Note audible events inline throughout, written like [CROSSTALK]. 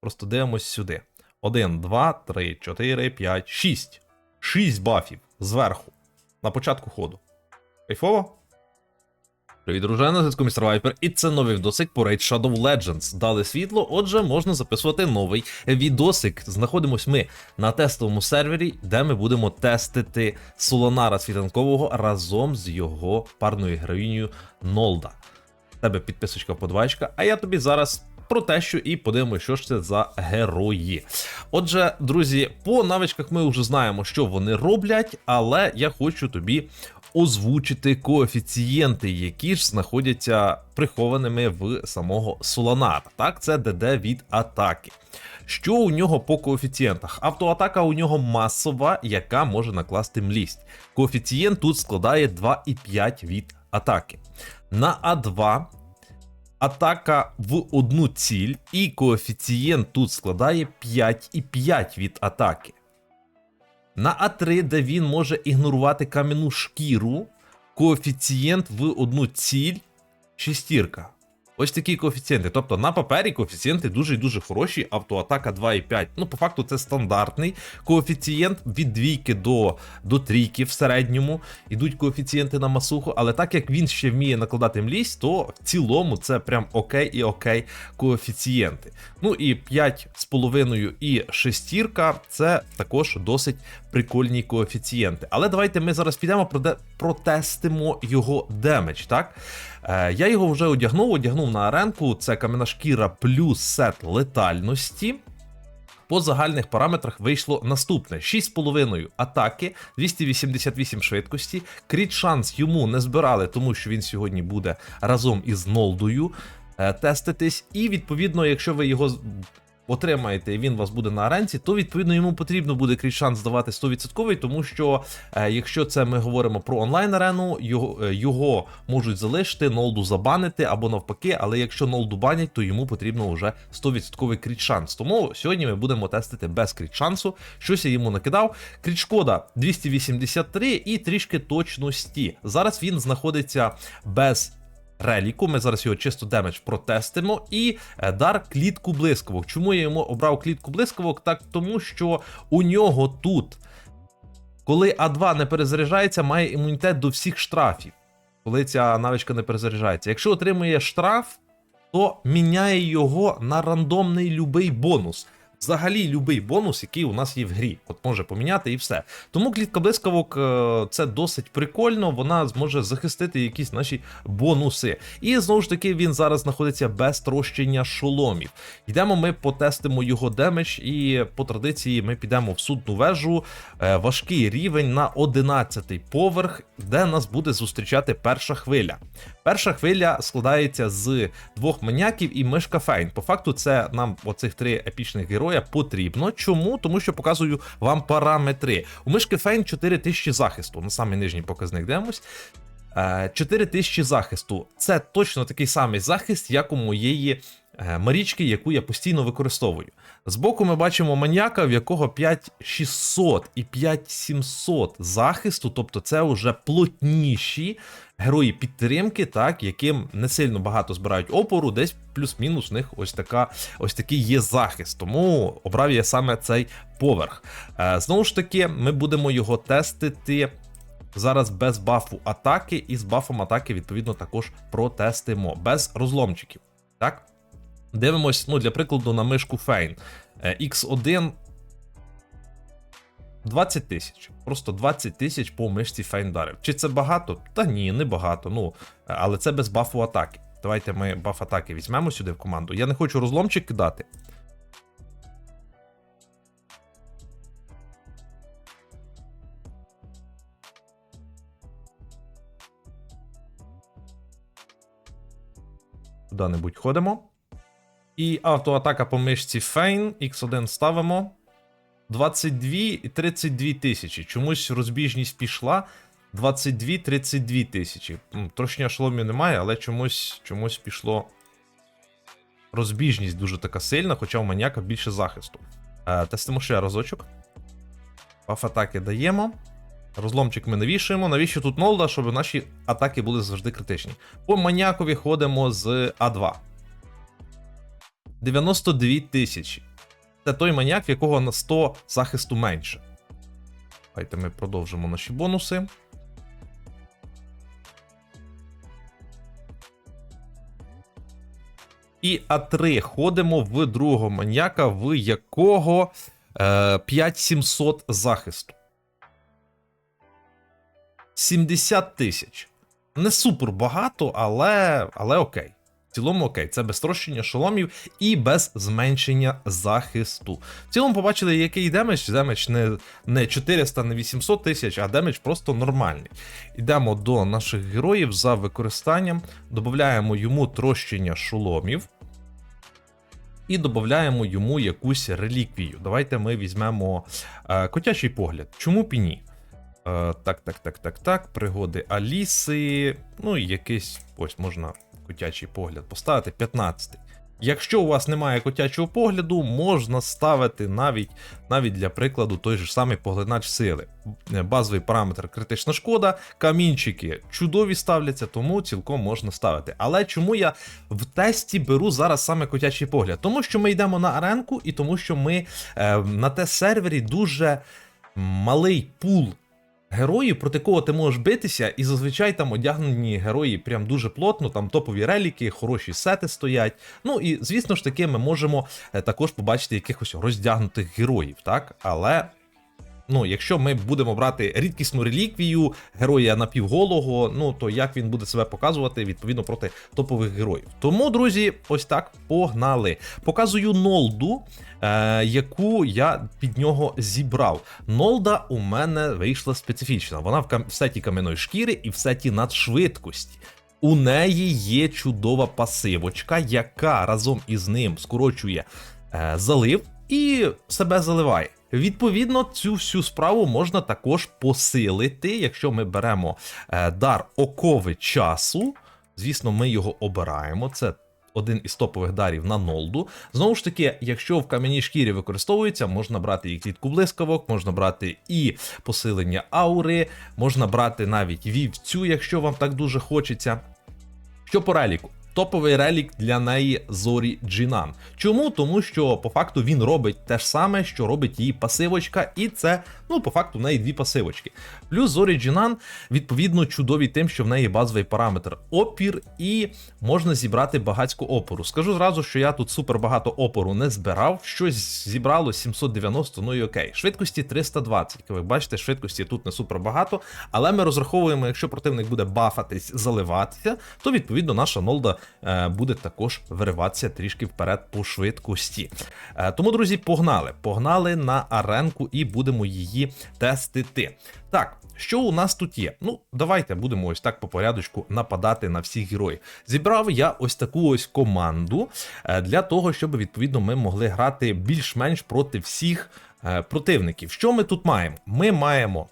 Просто дивимось сюди. 1, 2, 3, 4, 5, 6. 6 бафів зверху. На початку ходу. Кайфово? Привіт, дружина, на зв'язку містер Вайпер, і це новий відосик по Raid Shadow Legends. Дали світло, отже, можна записувати новий відосик. Знаходимось ми на тестовому сервері, де ми будемо тестити Солонара світанкового разом з його парною героїнею Нолда. Тебе підписочка подвайчка, а я тобі зараз про те, що і подивимося, що ж це за герої. Отже, друзі, по навичках ми вже знаємо, що вони роблять, але я хочу тобі озвучити коефіцієнти, які ж знаходяться прихованими в самого Солонара. Так, це ДД від атаки. Що у нього по коефіцієнтах? Автоатака у нього масова, яка може накласти млість. Коефіцієнт тут складає 2,5 від атаки. На А2 атака в одну ціль, і коефіцієнт тут складає 5,5 від атаки. На А3, де він може ігнорувати кам'яну шкіру, коефіцієнт в одну ціль шестірка. Ось такі коефіцієнти. Тобто на папері коефіцієнти дуже і дуже хороші. Автоатака 2,5. Ну, по факту, це стандартний коефіцієнт від двійки до, до трійки в середньому. Ідуть коефіцієнти на масуху, але так як він ще вміє накладати млість, то в цілому це прям окей і окей коефіцієнти. Ну і 5,5 і шестірка це також досить прикольні коефіцієнти. Але давайте ми зараз підемо протестимо його демедж, так? Е, я його вже одягнув, одягнув на аренку. Це кам'яна шкіра плюс сет летальності. По загальних параметрах вийшло наступне: 6,5 атаки, 288 швидкості. Кріт шанс йому не збирали, тому що він сьогодні буде разом із Нолдою е, теститись. І відповідно, якщо ви його отримаєте і він вас буде на аренці, то відповідно йому потрібно буде кріт шанс здавати 100%, тому що е, якщо це ми говоримо про онлайн арену, його, е, його можуть залишити, нолду забанити або навпаки, але якщо нолду банять, то йому потрібно вже 100% кріт шанс. Тому сьогодні ми будемо тестити без кріт шансу. Щось я йому накидав. Кріт шкода 283 і трішки точності. Зараз він знаходиться без. Реліку, ми зараз його чисто демедж протестимо. І е, дар клітку блискавок. Чому я йому обрав клітку блискавок? Так тому що у нього тут, коли А2 не перезаряджається, має імунітет до всіх штрафів. Коли ця навичка не перезаряджається. Якщо отримує штраф, то міняє його на рандомний любий бонус. Взагалі, любий бонус, який у нас є в грі, от може поміняти і все. Тому клітка блискавок е, це досить прикольно, вона зможе захистити якісь наші бонуси. І знову ж таки, він зараз знаходиться без трощення шоломів. Йдемо, ми потестимо його демедж, і по традиції ми підемо в судну вежу. е, Важкий рівень на 11 поверх, де нас буде зустрічати перша хвиля. Перша хвиля складається з двох маньяків і мишка Фейн. По факту, це нам оцих три епічних героя потрібно. Чому? Тому що показую вам параметри. У мишки Фейн 4000 захисту. На самий нижній показник дивимось. Е, 4000 захисту. Це точно такий самий захист, як у моєї е, Марічки, яку я постійно використовую. Збоку ми бачимо маньяка, в якого 5600 і 5700 захисту, тобто це вже плотніші герої підтримки, так, яким не сильно багато збирають опору, десь плюс-мінус у них ось така, ось такий є захист. Тому обрав я саме цей поверх. Е, знову ж таки, ми будемо його тестити. Зараз без бафу атаки, і з бафом атаки, відповідно, також протестимо без розломчиків. Так? Дивимось, ну, для прикладу, на мишку Фейн. Е, X1 20 тисяч. Просто 20 тисяч по мишці Фейн дарив. Чи це багато? Та ні, не багато. Ну, але це без бафу атаки. Давайте ми баф атаки візьмемо сюди в команду. Я не хочу розломчик кидати. Куди-небудь ходимо. І автоатака по мишці Фейн. X1 ставимо. 22 і 32 тисячі. Чомусь розбіжність пішла. 22-32 тисячі. Трошня шоломів немає, але чомусь, чомусь пішло. Розбіжність дуже така сильна, хоча у маніяка більше захисту. Е, тестимо ще разочок. Баф атаки даємо. Розломчик ми навішуємо. Навіщо тут нолда, щоб наші атаки були завжди критичні. По маніякові ходимо з А2. 92 тисячі. Це той маніяк, в якого на 100 захисту менше. Давайте ми продовжимо наші бонуси. І А3 ходимо в другого маньяка, в якого е, 5700 захисту. 70 тисяч. Не супер багато, але, але окей. В цілому окей, це без трощення шоломів і без зменшення захисту. В цілому побачили, який демедж. Демедж не, не 400, не 800 тисяч, а демедж просто нормальний. Йдемо до наших героїв за використанням, додаємо йому трощення шоломів. І додаємо йому якусь реліквію. Давайте ми візьмемо е, котячий погляд. Чому б і ні? Е, так, так, так, так, так. Пригоди Аліси. Ну і якийсь ось можна котячий погляд поставити. 15. Якщо у вас немає котячого погляду, можна ставити навіть навіть для прикладу той же самий поглинач сили. Базовий параметр критична шкода, камінчики чудові ставляться, тому цілком можна ставити. Але чому я в тесті беру зараз саме котячий погляд? Тому що ми йдемо на аренку, і тому що ми е, на те сервері дуже малий пул героїв, проти кого ти можеш битися, і зазвичай там одягнені герої прям дуже плотно, там топові реліки, хороші сети стоять. Ну і звісно ж таки, ми можемо е, також побачити якихось роздягнутих героїв, так? Але. Ну, якщо ми будемо брати рідкісну реліквію героя напівголого, ну то як він буде себе показувати відповідно проти топових героїв. Тому, друзі, ось так погнали. Показую нолду, е, яку я під нього зібрав. Нолда у мене вийшла специфічна. Вона в, кам- в сеті кам'яної шкіри і в сеті надшвидкості. У неї є чудова пасивочка, яка разом із ним скорочує е, залив і себе заливає. Відповідно, цю всю справу можна також посилити, якщо ми беремо е, дар окови часу. Звісно, ми його обираємо. Це один із топових дарів на нолду. Знову ж таки, якщо в кам'яній шкірі використовується, можна брати і клітку блискавок, можна брати і посилення аури, можна брати навіть вівцю, якщо вам так дуже хочеться. Що по реліку? Топовий релік для неї Зорі Джінан. Чому? Тому що по факту він робить те ж саме, що робить її пасивочка, і це, ну, по факту, в неї дві пасивочки. Плюс Зорі Джінан, відповідно, чудові тим, що в неї базовий параметр опір, і можна зібрати багатську опору. Скажу зразу, що я тут супер багато опору не збирав, щось зібрало 790, ну і окей. Швидкості 320. Як ви бачите, швидкості тут не супер багато, але ми розраховуємо, якщо противник буде бафатись, заливатися, то відповідно наша нолда буде також вириватися трішки вперед по швидкості. Е, тому, друзі, погнали. Погнали на аренку і будемо її тестити. Так. Що у нас тут є? Ну, давайте будемо ось так по порядочку нападати на всіх героїв. Зібрав я ось таку ось команду е, для того, щоб відповідно ми могли грати більш-менш проти всіх е, противників. Що ми тут маємо? Ми маємо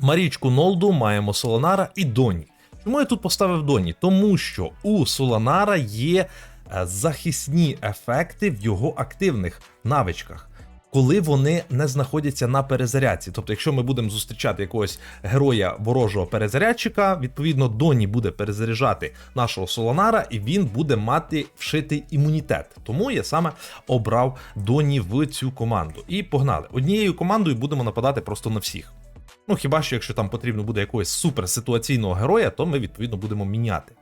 Марічку Нолду, маємо Солонара і Доні. Чому я тут поставив Доні? Тому що у Солонара є е, захисні ефекти в його активних навичках. Коли вони не знаходяться на перезарядці. Тобто, якщо ми будемо зустрічати якогось героя ворожого перезарядчика, відповідно Доні буде перезаряджати нашого Солонара, і він буде мати вшитий імунітет. Тому я саме обрав Доні в цю команду. І погнали. Однією командою будемо нападати просто на всіх. Ну, хіба що якщо там потрібно буде якогось суперситуаційного героя, то ми відповідно будемо міняти.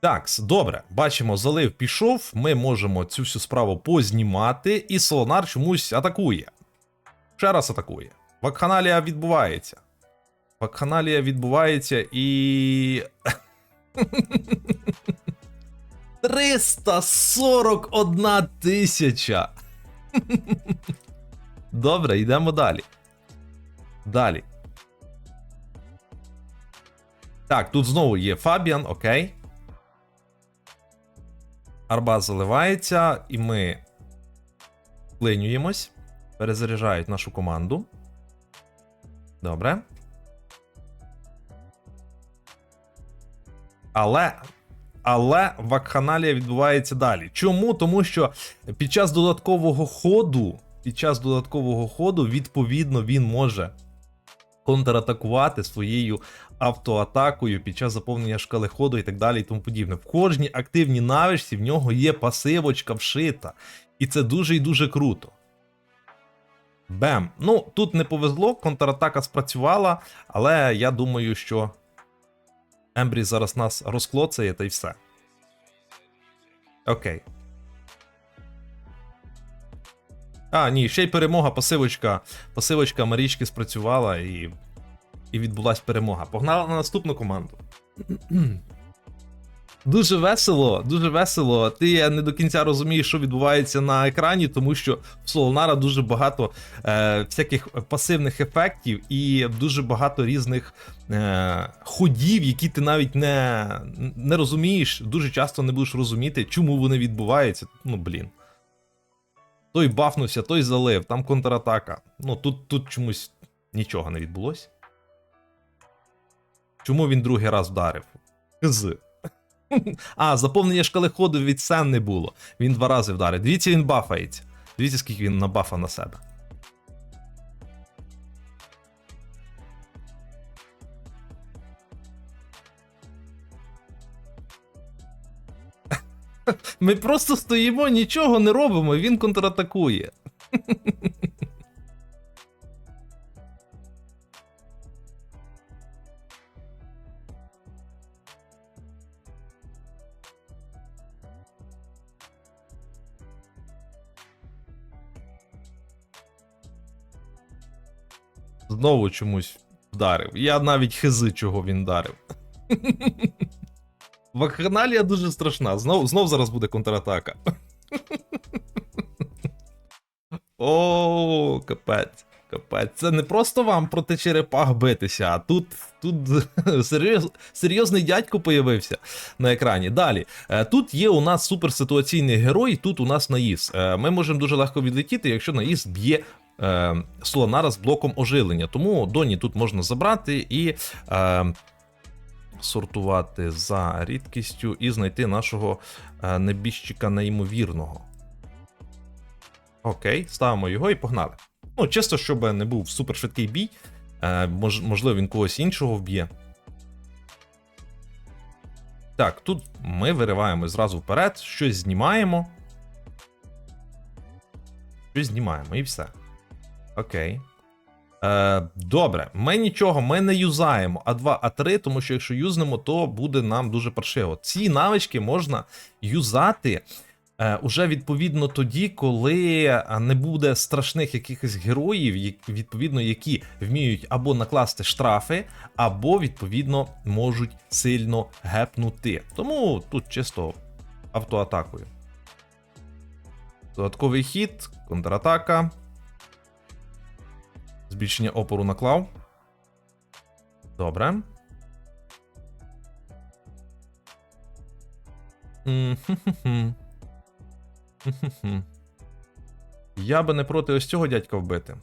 Так, добре, бачимо, залив пішов. Ми можемо цю всю справу познімати, і Солонар чомусь атакує. Ще раз атакує. Вакханалія відбувається. Вакханалія відбувається і. [LAUGHS] 341 тисяча. [LAUGHS] Добре, йдемо далі. Далі. Так, тут знову є Фабіан, окей. Арба заливається, і ми вклинюємось. Перезаряджають нашу команду. Добре. Але. Але вакханалія відбувається далі. Чому? Тому що під час додаткового ходу, під час додаткового ходу, відповідно, він може контратакувати своєю автоатакою під час заповнення шкали ходу і так далі, і тому подібне. В кожній активній навичці в нього є пасивочка вшита. І це дуже і дуже круто. Бем. Ну, тут не повезло, контратака спрацювала, але я думаю, що Ембрі зараз нас розклоцає та й все. Окей. А, ні, ще й перемога, пасивочка. Пасивочка Марічки спрацювала і. І відбулась перемога. Погнали на наступну команду. [CLEARS THROAT] Дуже весело, дуже весело. Ти не до кінця розумієш, що відбувається на екрані, тому що в Солонара дуже багато е, всяких пасивних ефектів і дуже багато різних е, ходів, які ти навіть не, не розумієш. Дуже часто не будеш розуміти, чому вони відбуваються. Ну, блін. Той бафнувся, той залив, там контратака. Ну, тут, тут чомусь нічого не відбулося. Чому він другий раз вдарив? З. [LAUGHS] А, заповнення шкали ходу від Сен не було. Він два рази вдарив. Дивіться, він бафається. Дивіться, скільки він набафа на себе. Ми просто стоїмо, нічого не робимо, він контратакує. Знову чомусь вдарив. Я навіть хизи, чого він вдарив. Вакханалія дуже страшна. Знов, знов зараз буде контратака. О, капець. Капець. Це не просто вам проти черепах битися, а тут, тут [LAUGHS] серйоз, серйозний дядько появився на екрані. Далі. Е, Тут є у нас суперситуаційний герой, тут у нас наїз. Е, Ми можемо дуже легко відлетіти, якщо наїз б'є е, Солонара з блоком оживлення. Тому Доні тут можна забрати і. Е, Сортувати за рідкістю і знайти нашого е, небіжчика неймовірного. Окей, ставимо його і погнали. Ну, чисто, щоб не був супершвидкий бій. Е, мож, можливо, він когось іншого вб'є. Так, тут ми вириваємо зразу вперед, щось знімаємо. Щось знімаємо і все. Окей. Е, добре, ми нічого, ми не юзаємо А2, А3, тому що якщо юзнемо, то буде нам дуже паршиво. Ці навички можна юзати е, уже відповідно тоді, коли е, не буде страшних якихось героїв, відповідно, які вміють або накласти штрафи, або, відповідно, можуть сильно гепнути. Тому тут чисто автоатакою. Додатковий хід, контратака. Збільшення опору наклав. Добре. Я би не проти ось цього дядька вбити.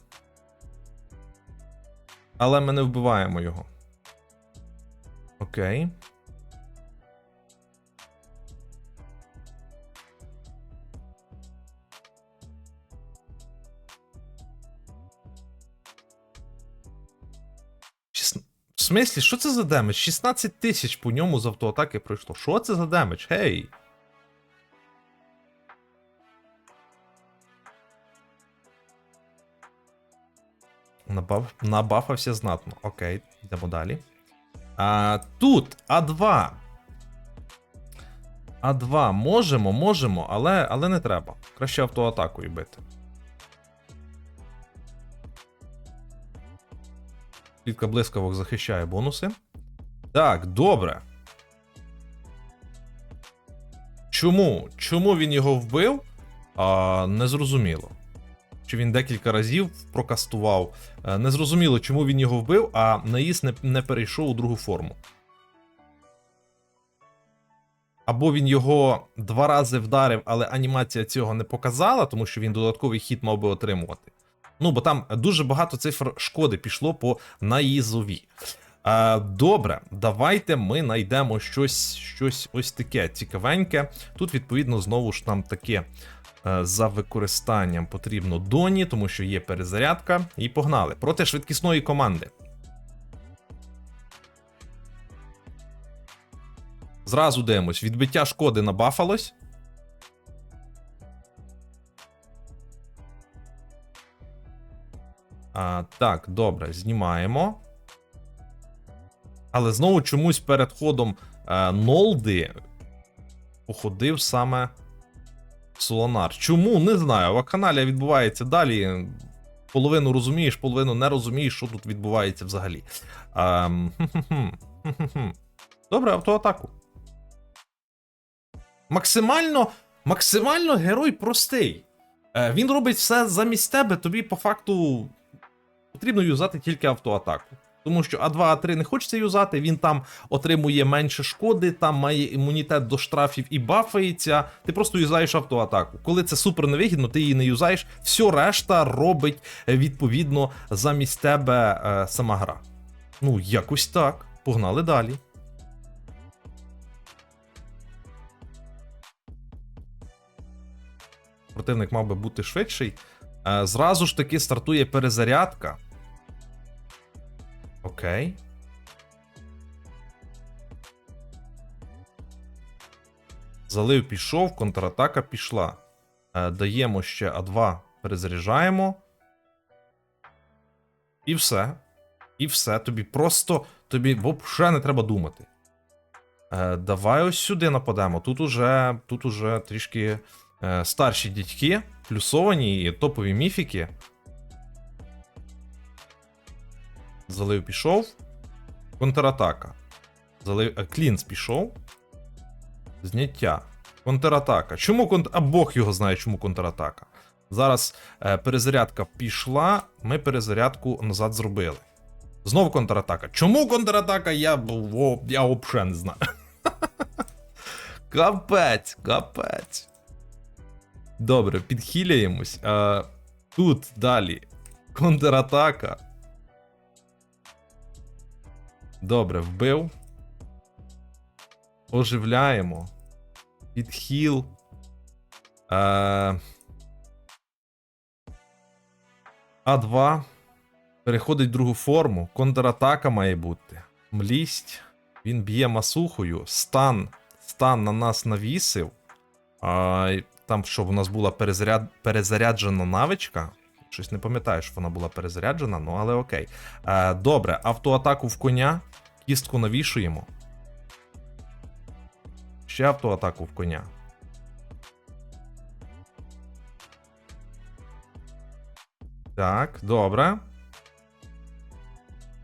Але ми не вбиваємо його. Окей. Смислі, що це за демедж? 16 тисяч по ньому з автоатаки пройшло. Що це за демедж? Гей! Набав... Набафався знатно. Окей, йдемо далі. А, тут А2. А2 можемо, можемо, але, але не треба. Краще автоатакою бити. Клітка блискавок захищає бонуси. Так, добре. Чому? Чому він його вбив? А, незрозуміло. Чи він декілька разів прокастував. Е, Незрозуміло, чому він його вбив, а наїзд не, не перейшов у другу форму. Або він його два рази вдарив, але анімація цього не показала, тому що він додатковий хід мав би отримувати. Ну, бо там дуже багато цифр шкоди пішло по наїзові. Е, добре, давайте ми знайдемо щось, щось ось таке цікавеньке. Тут, відповідно, знову ж нам таке е, за використанням потрібно доні, тому що є перезарядка. І погнали. Проти швидкісної команди. Зразу дивимось. Відбиття шкоди набафалось. А, так, добре, знімаємо. Але знову чомусь перед ходом е, Нолди походив саме Солонар. Чому? Не знаю. Вакханалія відбувається далі. Половину розумієш, половину не розумієш, що тут відбувається взагалі. Ем, хм-хм-хм, хм-хм-хм. Добре, автоатаку. Максимально, максимально герой простий. Е, він робить все замість тебе, тобі по факту потрібно юзати тільки автоатаку. Тому що А2, А3 не хочеться юзати, він там отримує менше шкоди, там має імунітет до штрафів і бафається. Ти просто юзаєш автоатаку. Коли це супер невигідно, ти її не юзаєш, все решта робить е, відповідно замість тебе е, сама гра. Ну, якось так. Погнали далі. Противник мав би бути швидший. Е, Зразу ж таки стартує перезарядка. Окей. Залив пішов, контратака пішла. Е, Даємо ще А2, перезаряджаємо. І все. І все. Тобі просто. Тобі взагалі не треба думати. Е, Давай ось сюди нападемо. Тут уже, тут уже трішки старші дядьки, плюсовані і топові міфіки. Залив пішов. Контратака. Залив. Клінс пішов. Зняття. Контратака. Чому конт... А Бог його знає, чому контратака. Зараз е, перезарядка пішла. Ми перезарядку назад зробили. Знову контратака. Чому контратака? Я, я взагалі не знаю. [LAUGHS] Капець, капець. Добре, підхиляємось. Е, тут далі. Контратака. Добре, вбив. Оживляємо. Підхіл. Е... А2. Переходить в другу форму. Контратака має бути. Млість. Він б'є масухою. Стан. Стан на нас навісив. А, там, щоб у нас була перезаряд... перезаряджена навичка. Щось не пам'ятаю, що вона була перезаряджена, ну але окей. Е, добре, автоатаку в коня. Кістку навішуємо. Ще автоатаку в коня. Так, добре.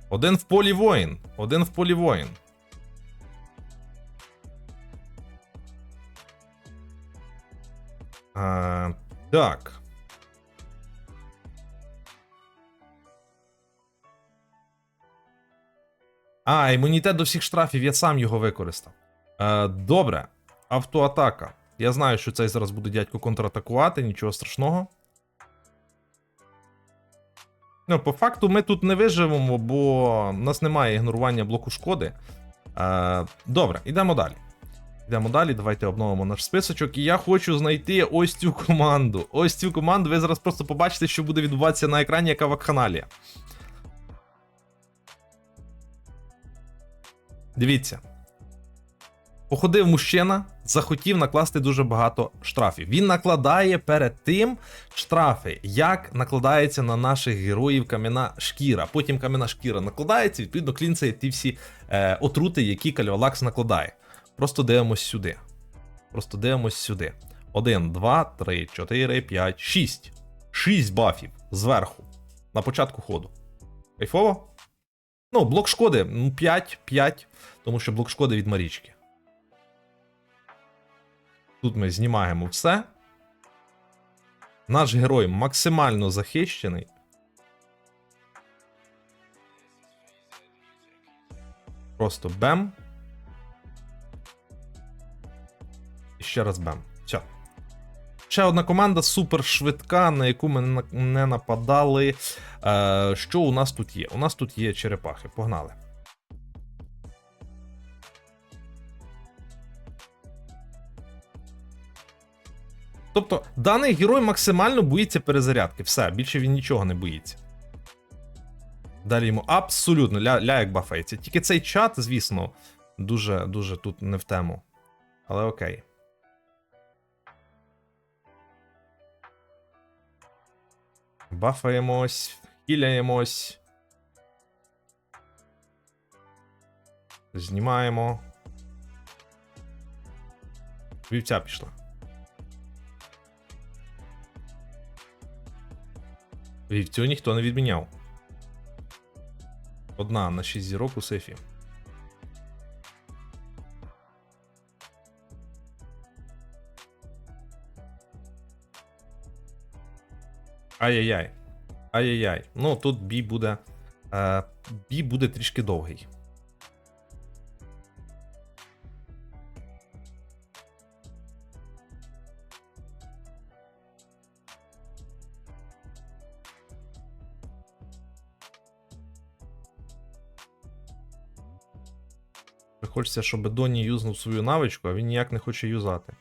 Один в полі воїн. Один в полі воїн. А, так. А, імунітет до всіх штрафів, я сам його використав. Е, добре, автоатака. Я знаю, що цей зараз буде дядько контратакувати, нічого страшного. Ну, по факту, ми тут не виживемо, бо в нас немає ігнорування блоку шкоди. Е, добре, йдемо далі. Йдемо далі, давайте обновимо наш списочок. І я хочу знайти ось цю команду. Ось цю команду. Ви зараз просто побачите, що буде відбуватися на екрані, яка вакханалія. Дивіться. Походив мужчина, захотів накласти дуже багато штрафів. Він накладає перед тим штрафи, як накладається на наших героїв кам'яна шкіра. Потім кам'яна шкіра накладається, відповідно, клінцає ті всі е, отрути, які Кальвалакс накладає. Просто дивимось сюди. Просто дивимось сюди. 1, 2, 3, 4, 5, 6. 6 бафів зверху. На початку ходу. Кайфово? Ну, блок шкоди, ну, 5, 5, тому що блок шкоди від Марічки. Тут ми знімаємо все. Наш герой максимально захищений. Просто бем. Ще раз бем. Все. Ще одна команда супер швидка, на яку ми не не нападали. Е, що у нас тут є? У нас тут є черепахи. Погнали. Тобто, даний герой максимально боїться перезарядки. Все, більше він нічого не боїться. Далі йому абсолютно ля, ля як бафається. Тільки цей чат, звісно, дуже дуже тут не в тему. Але окей. Бафаємось. Хіляємось. Знімаємо. Вівця пішла. Вівцю ніхто не відміняв. Одна на 6 зірок у сейфі. Ай-яй-яй. Ай-яй-яй. Ну, тут бій буде. Е, бій буде трішки довгий. Хочеться, щоб Доні юзнув свою навичку, а він ніяк не хоче юзати.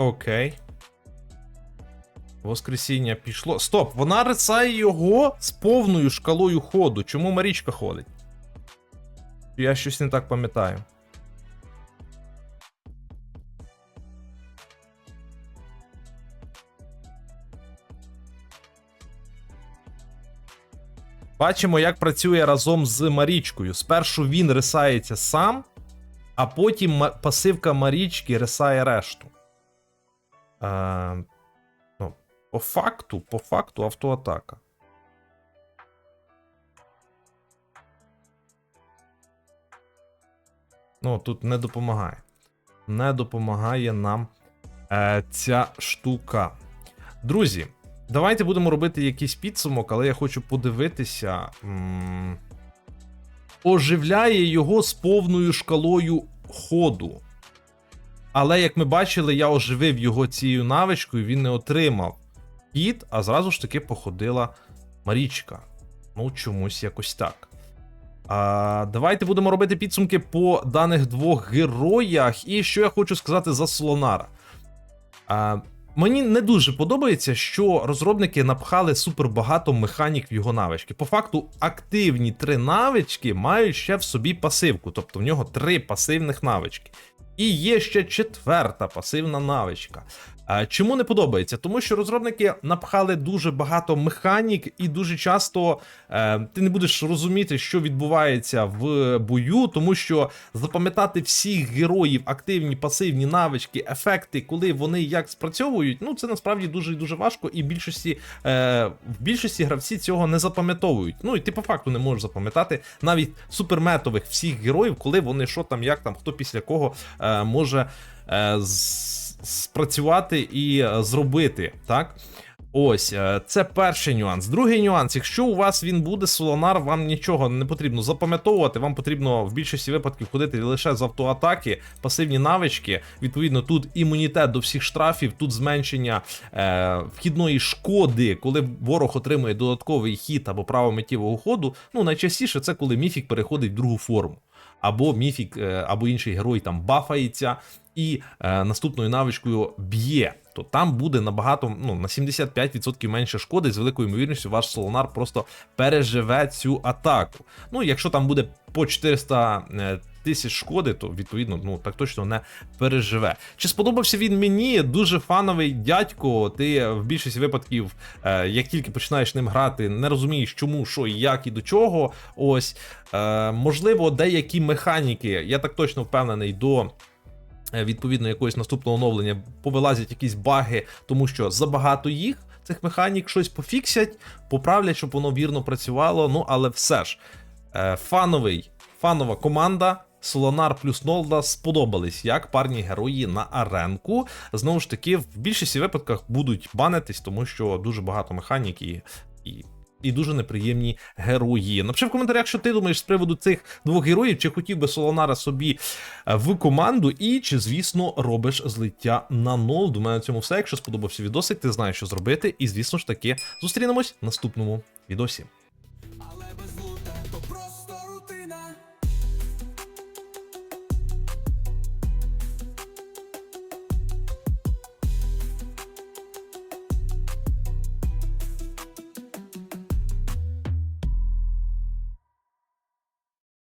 Окей. Воскресіння пішло. Стоп! Вона рисає його з повною шкалою ходу. Чому Марічка ходить? Я щось не так пам'ятаю. Бачимо, як працює разом з Марічкою. Спершу він рисається сам, а потім пасивка Марічки рисає решту. Е, ну, по факту, по факту автоатака. Ну, тут не допомагає. Не допомагає нам е, ця штука. Друзі, давайте будемо робити якийсь підсумок, але я хочу подивитися. М- оживляє його з повною шкалою ходу. Але як ми бачили, я оживив його цією навичкою, він не отримав хід, а зразу ж таки походила Марічка. Ну, чомусь якось так. А, давайте будемо робити підсумки по даних двох героях. І що я хочу сказати за Солонара. А, мені не дуже подобається, що розробники напхали супер багато механік в його навички. По факту, активні три навички мають ще в собі пасивку, тобто в нього три пасивних навички. І є ще четверта пасивна навичка. Чому не подобається? Тому що розробники напхали дуже багато механік, і дуже часто е, ти не будеш розуміти, що відбувається в бою, тому що запам'ятати всіх героїв, активні, пасивні навички, ефекти, коли вони як спрацьовують, ну це насправді дуже і дуже важко, і більшості е, в більшості гравці цього не запам'ятовують. Ну і ти по факту не можеш запам'ятати навіть суперметових всіх героїв, коли вони що там, як там, хто після кого е, може з- спрацювати і е, зробити, так? Ось, е, це перший нюанс. Другий нюанс, якщо у вас він буде солонар, вам нічого не потрібно запам'ятовувати, вам потрібно в більшості випадків ходити лише з автоатаки, пасивні навички. Відповідно, тут імунітет до всіх штрафів, тут зменшення е, вхідної шкоди, коли ворог отримує додатковий хід або право миттєвого ходу. Ну, найчастіше це коли міфік переходить в другу форму. Або міфік, е, або інший герой там бафається і е, наступною навичкою б'є, то там буде набагато ну, на 75% менше шкоди. З великою ймовірністю ваш Солонар просто переживе цю атаку. Ну, якщо там буде по 400 е, тисяч шкоди, то відповідно ну так точно не переживе. Чи сподобався він мені? Дуже фановий дядько. Ти в більшості випадків, е, як тільки починаєш ним грати, не розумієш, чому, що і як і до чого. Ось е, можливо, деякі механіки, я так точно впевнений, до. Е, Відповідно, якогось наступного оновлення повилазять якісь баги, тому що забагато їх, цих механік, щось пофіксять, поправлять, щоб воно вірно працювало. Ну, але все ж, е, фановий, фанова команда. Солонар плюс Нолда сподобались як парні герої на аренку. Знову ж таки, в більшості випадках будуть банитись, тому що дуже багато механік і, і, і дуже неприємні герої. Напиши в коментарях, що ти думаєш з приводу цих двох героїв, чи хотів би Солонара собі е, в команду, і чи, звісно, робиш злиття на нол. Думаю, на цьому все. Якщо сподобався відосик, ти знаєш, що зробити. І, звісно ж таки, зустрінемось в наступному відосі.